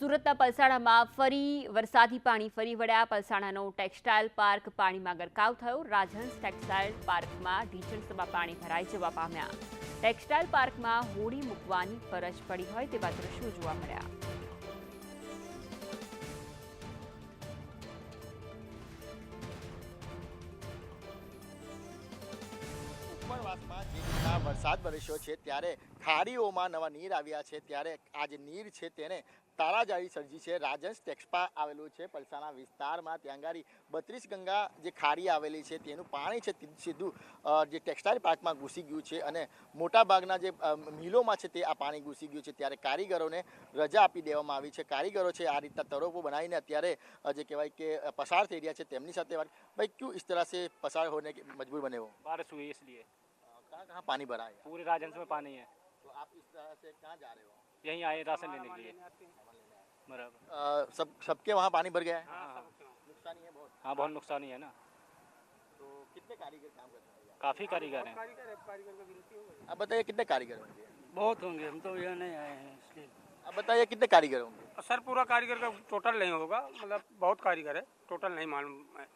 સુરતના પલસાણામાં ફરી વરસાદી પાણી ફરી વળ્યા. પલસાણાનો ટેક્સટાઇલ પાર્ક પાણીમાં ગરકાવ થયો. રાજહંસ ટેક્સટાઇલ પાર્કમાં ઢીચણસમાં પાણી ભરાઈ જવા પામ્યા. ટેક્સટાઇલ પાર્કમાં હોડી મૂકવાની ફરજ પડી હોય તેવા દ્રશ્યો જોવા મળ્યા. ઉપરવાસમાં જે રીતના વરસાદ વરસ્યો છે, ત્યારે ખાડીઓમાં નવા નીર આવ્યા છે, ત્યારે આ જે નીર છે તેને તારાજાળી સર્જી છે. રાજંશ ટેક્સપા આવેલું છે પલસાણા વિસ્તારમાં. ત્યાંગારી બત્રીસ ગંગા જે ખારી આવેલી છે તેનું પાણી છે, સીધું જે ટેક્સટાઇલ પાર્કમાં ઘૂસી ગયું છે અને મોટાભાગના જે મિલોમાં છે તે આ પાણી ઘૂસી ગયું છે. ત્યારે કારીગરોને રજા આપી દેવામાં આવી છે. કારીગરો છે આ રીતના તરોપો બનાવીને અત્યારે જે કહેવાય કે પસાર થઈ રહ્યા છે. તેમની સાથે વાત ભાઈ, ક્યુ ઇસ તરહ પસાર હોને મજબૂર બને હો બારિશ कहाँ कहाँ पानी भरा है पूरे राजहंस में पानी है। तो आप इस तरह से कहाँ जा रहे हो? यहीं आए राशन लेने के लिए। बराबर। सब सबके वहाँ पानी भर गया है? हाँ हाँ। नुकसानी है बहुत। हाँ बहुत नुकसानी है ना। तो कितने कारीगर काम करते हैं? काफ़ी कारीगर हैं। आप बताइए कितने कारीगर होंगे? बहुत होंगे हम तो यहाँ नहीं आए हैं इसलिए। आप बताइए कितने कारीगर होंगे? सर पूरा कारीगर का टोटल नहीं होगा। मतलब बहुत कारीगर है। टोटल नहीं मालूम है।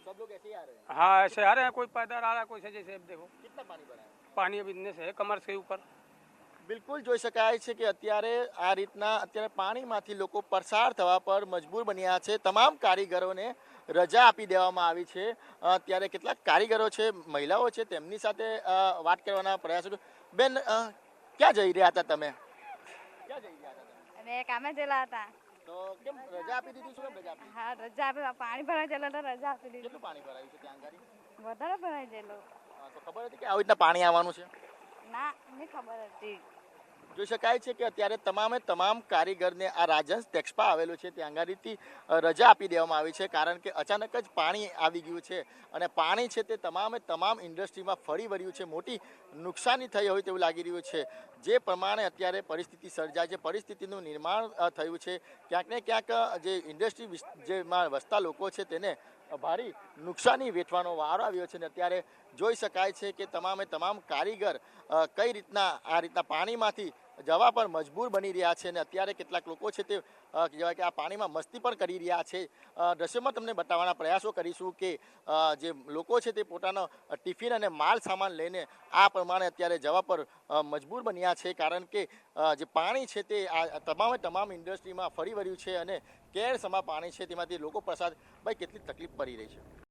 सब लोग ऐसे ही आ रहे हैं हाँ ऐसे आ रहे हैं कोई पैदल आ रहा है कोई से जैसे अब देखो कितना पानी भरा है पानी अब इतने से है कमर से ऊपर બિલકુલ જોઈ શકાય છે કે અત્યારે આ રીતના અત્યારે પાણીમાંથી લોકો પસાર થવા પર મજબૂર બન્યા છે તમામ કારીગરોને રજા આપી દેવામાં આવી છે અ, ત્યારે કેટલાક કારીગરો છે મહિલાઓ છે તેમની સાથે અ, વાત કરવાના પ્રયાસો કર- બેન અ, ક્યાં જઈ રહ્યા હતા તમે ક્યાં જઈ રહ્યા હતા તમે અમે કામે ગયેલા હતા તો કેમ રજા આપી દીધી શું કેમ રજા આપી? હા રજા આપી પાણી ભરાઈ ગયેલા તો રજા આપી દીધી. કેટલું પાણી ભરાયું છે ત્યાં આગળ વધારે ભરાઈ ગયેલું. તો ખબર હતી કે આવી રીતના પાણી આવવાનું છે? ના મને ખબર હતી. જોઈ શકાય છે કે અત્યારે તમામે તમામ કારીગરને આ રાજહંસ ટેક્સપા આવેલું છે. ત્યાં આગળથી રજા આપી દેવામાં આવી છે કારણ કે અચાનક જ પાણી આવી ગયું છે અને પાણી છે તે તમામે તમામ ઇન્ડસ્ટ્રીમાં ફરી વળ્યું છે. મોટી નુકસાની થઈ હોય તેવું લાગી રહ્યું છે. જે પ્રમાણે અત્યારે પરિસ્થિતિ સર્જાય છે, પરિસ્થિતિનું નિર્માણ થયું છે. ક્યાંક ને ક્યાંક જે ઇન્ડસ્ટ્રી જેમાં વસતા લોકો છે તેને ભારી નુકસાની વેઠવાનો વારો આવ્યો છે ને અત્યારે જોઈ શકાય છે કે તમામે તમામ કારીગર કઈ રીતના આ રીતના પાણીમાંથી જવા પર મજબૂર બની રહ્યા છે અને અત્યારે કેટલાક લોકો છે તે કહેવાય કે આ પાણીમાં મસ્તી પણ કરી રહ્યા છે. દ્રશ્યમાં તમને બતાવવાના પ્રયાસો કરીશું કે જે લોકો છે તે પોતાનો ટિફિન અને માલ સામાન લઈને આ પ્રમાણે અત્યારે જવા પર મજબૂર બન્યા છે કારણ કે જે પાણી છે તે આ તમામે તમામ ઇન્ડસ્ટ્રીમાં ફરી વળ્યું છે અને કેર સમા પાણી છે તેમાંથી લોકો પ્રસાદ, ભાઈ કેટલી તકલીફ પડી રહી છે.